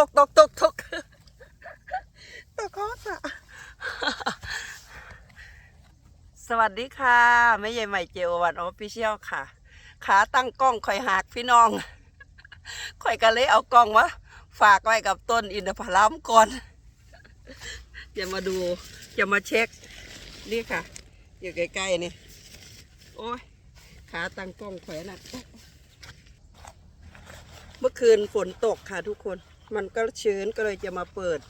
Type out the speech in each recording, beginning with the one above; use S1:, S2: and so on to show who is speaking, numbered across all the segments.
S1: ตกตกตกตกตกคอสอะสวัสดีค่ะแม่ใหญ่ใหม่เจววันออฟฟิเชียลค่ะ ขาตั้งกล้องคอยหักพี่น้องคอยกันเลยเอากล้องวะฝากไว้กับต้นอินทผลัมก่อนจะมาดูจะมาเช็ค นี่ค่ะ อยู่ใกล้ๆนี่ โอ้ย ขาตั้งกล้องแขวนอะเมื่อคืนฝนตกค่ะทุกคน มันก็ชื้นก็เลยจะมาเปิด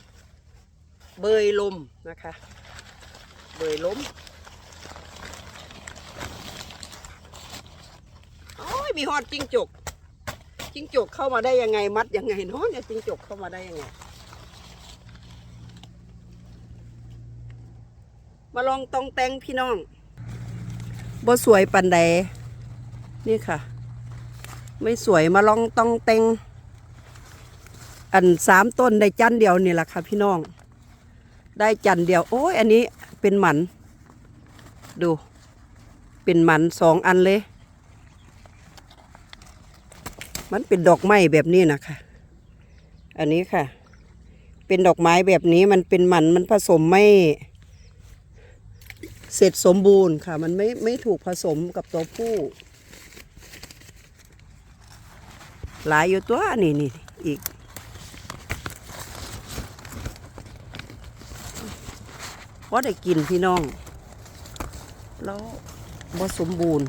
S1: เบยลมนะคะ เบยลมโอ้ยมีฮอดจิ้งจกจิ้งจกเข้ามาได้ยังไงมัดยังไงเนาะเนี่ยจิ้งจกเข้ามาได้ยังไง มาลองตองแตงพี่น้องบ่สวยปันใดนี่ค่ะ ไม่สวยมาลองตองแตง อันสามต้นได้จันเดียวนี่แหละค่ะพี่น้อง ได้จันเดียว โอ้ยอันนี้เป็นหมัน ดู เป็นหมันสองอันเลย มันเป็นดอกไม้แบบนี้นะคะอันนี้ค่ะ เป็นดอกไม้แบบนี้มันเป็นหมันมันผสมไม่ เสร็จสมบูรณ์ค่ะ มันไม่ไม่ถูกผสมกับตัวผู้หลายอยู่ตัวนี่นี่อีก ว่าได้กินพี่น้อง แล้วบ่สมบูรณ์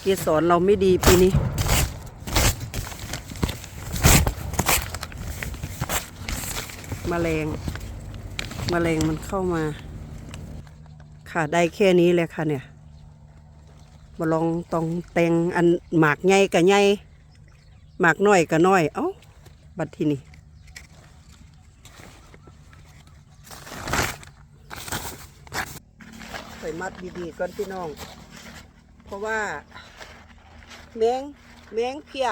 S1: เกสรเราไม่ดีปีนี้มแมลงมแมลงมันเข้ามา ค่ะได้แค่นี้เลยค่ะเนี่ยมาลองตองแตงอันหมากใหญ่กับใหญ่หมากน้อยกับน้อย เอ้า บัดทีนี้ ใส่มัดดีๆก่อนพี่น้อง เพราะว่า แมงแมงเพีย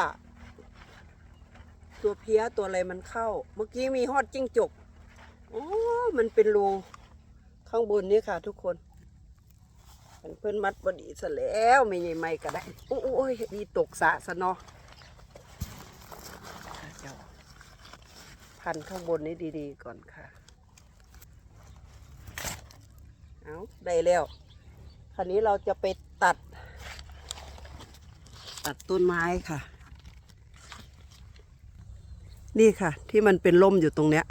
S1: ตัวเพียตัวอะไรมันเข้า เมื่อกี้มีฮอดจิ้งจกอ๋อมันเป็นรูข้างบนนี้ค่ะ ทุกคนมันเพิ่นมัดบดีซะแล้วไม่ใหญ่ไม่ก็ได้โอ้ยดีตกสะซะเนาะเจ้าพันข้างบนนี้ดีๆก่อนค่ะ เอาได้แล้ว คราวนี้เราจะไปตัด ตัดต้นไม้ค่ะ นี่ค่ะ ที่มันเป็นล่มอยู่ตรงเนี้ย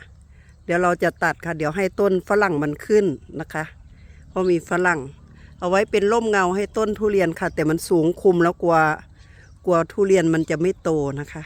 S1: เดี๋ยวเราจะตัดค่ะ เดี๋ยวให้ต้นฝรั่งมันขึ้นนะคะเพราะมีฝรั่ง เอาไว้เป็นร่มเงาให้ต้นทุเรียนค่ะ แต่มันสูงคุมแล้วกลัวกลัวทุเรียนมันจะไม่โตนะคะ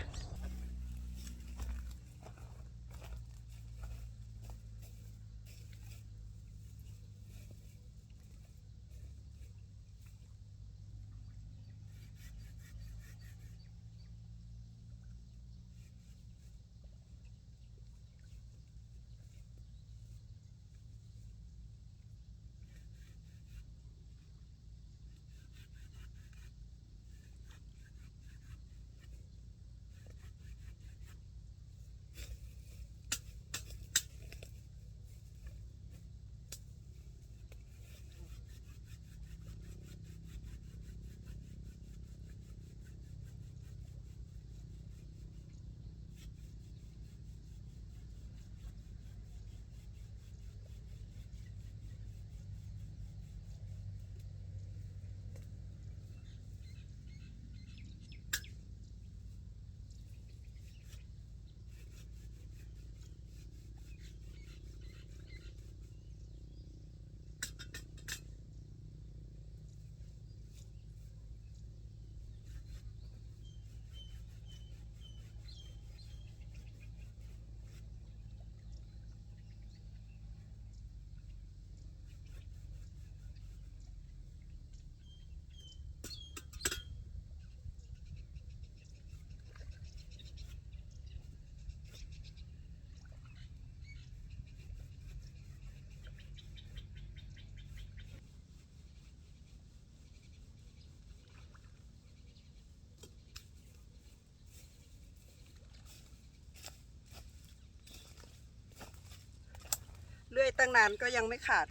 S1: อยตั้งนานก็ยังไม่ขาด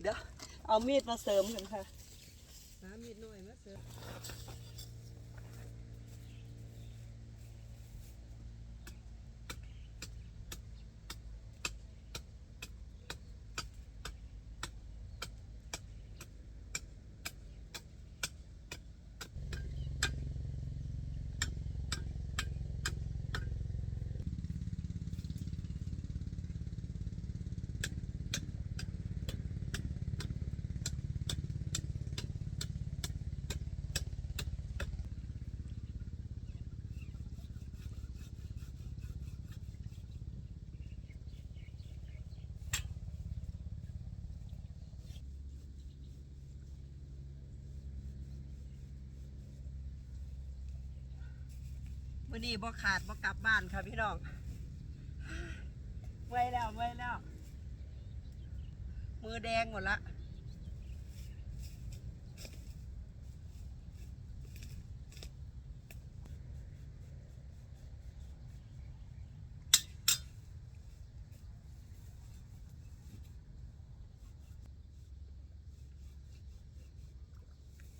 S1: เดี๋ยวเอามีดมาเสริมกันค่ะ มื่อนี้บ่ขาดบ่กลับบ้านค่ะพี่น้องไว้แล้วไว้แล้ว มือแดงหมดละ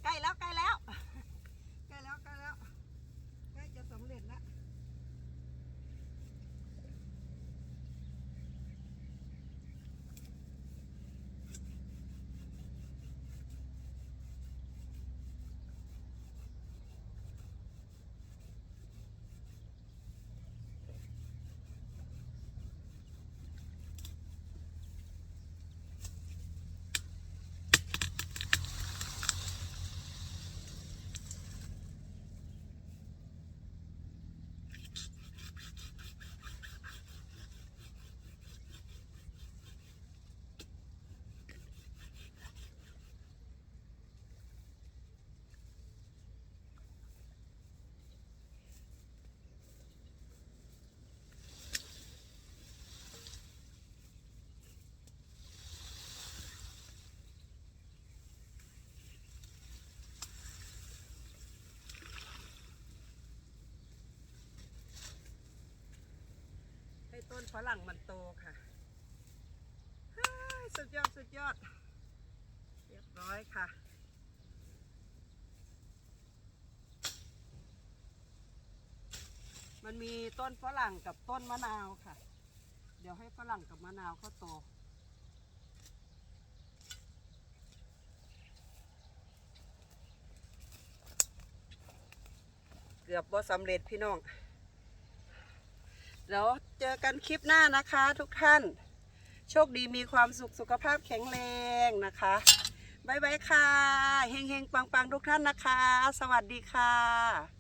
S1: ใกล้แล้วใกล้แล้ว ใกล้แล้วใกล้แล้วใกล้จะสำเร็จแล้ว ให้ ต้นฝรั่งมันโตค่ะ สุดยอด สุดยอด เรียบร้อยค่ะ มันมีต้นฝรั่งกับต้นมะนาวค่ะ เดี๋ยวให้ฝรั่งกับมะนาวเขาโตเกือบบ่สำเร็จพี่น้อง เดี๋ยวเจอกันคลิปหน้านะคะทุกท่าน โชคดีมีความสุขสุขภาพแข็งแรงนะคะบ๊ายบายค่ะ เฮงเฮงปังปังทุกท่านนะคะ สวัสดีค่ะ